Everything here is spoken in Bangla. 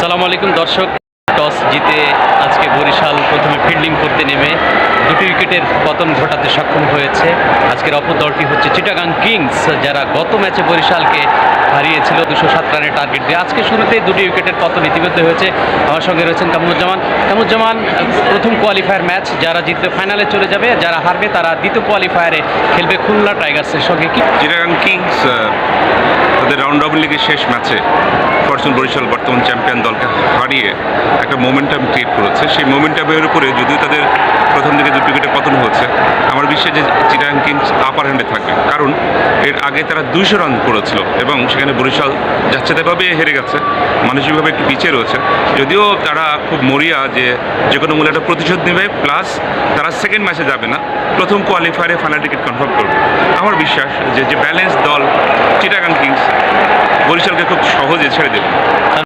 আসসালামু আলাইকুম দর্শক। টস জিতে আজকে বরিশাল প্রথমে ফিল্ডিং করতে নেমে দুটি উইকেটের পতন ঘটাতে সক্ষম হয়েছে। আজকের অপর দলটি হচ্ছে চিটাগাং কিংস যারা গত ম্যাচে বরিশালকে হারিয়েছিল দুশো সাত রানের টার্গেট দিয়ে। আজকে শুরুতেই দুটি উইকেটের পতন ইতিমধ্যে হয়েছে। আমার সঙ্গে রয়েছেন কামরুজ্জামান কামরুজ্জামান প্রথম কোয়ালিফায়ার ম্যাচ যারা জিতবে ফাইনালে চলে যাবে, যারা হারবে তারা দ্বিতীয় কোয়ালিফায়ারে খেলবে খুলনা টাইগার্সের সঙ্গে। কি চিটাগাং কিংস তাদের রাউন্ড রবিন লিগের শেষ ম্যাচে ফরচুন বরিশাল বর্তমান চ্যাম্পিয়ন দলকে হারিয়ে একটা মোমেন্টাম ক্রিয়েট করেছে। সেই মোমেন্টামের উপরে যদিও তাদের প্রথম দিকে দুটি উইকেটে পতন হয়েছে, আমার বিশ্বাস যে চিটাগাং কিংস আপার হ্যান্ডে থাকবে। কারণ এর আগে তারা দুইশো রান করেছিল এবং সেখানে বরিশাল যাচ্ছে তাইভাবে হেরে গেছে, মানসিকভাবে একটু পিছিয়ে রয়েছে। যদিও তারা খুব মরিয়া যে যে কোনো মূল্যে একটা প্রতিশোধ নেবে প্লাস তারা সেকেন্ড ম্যাচে যাবে না, প্রথম কোয়ালিফায়ারে ফাইনাল টিকিট কনফার্ম করবে। আমার বিশ্বাস যে যে ব্যালেন্স দল চিটাগাং বরিশালকে খুব সহজে ছেড়ে দেবে।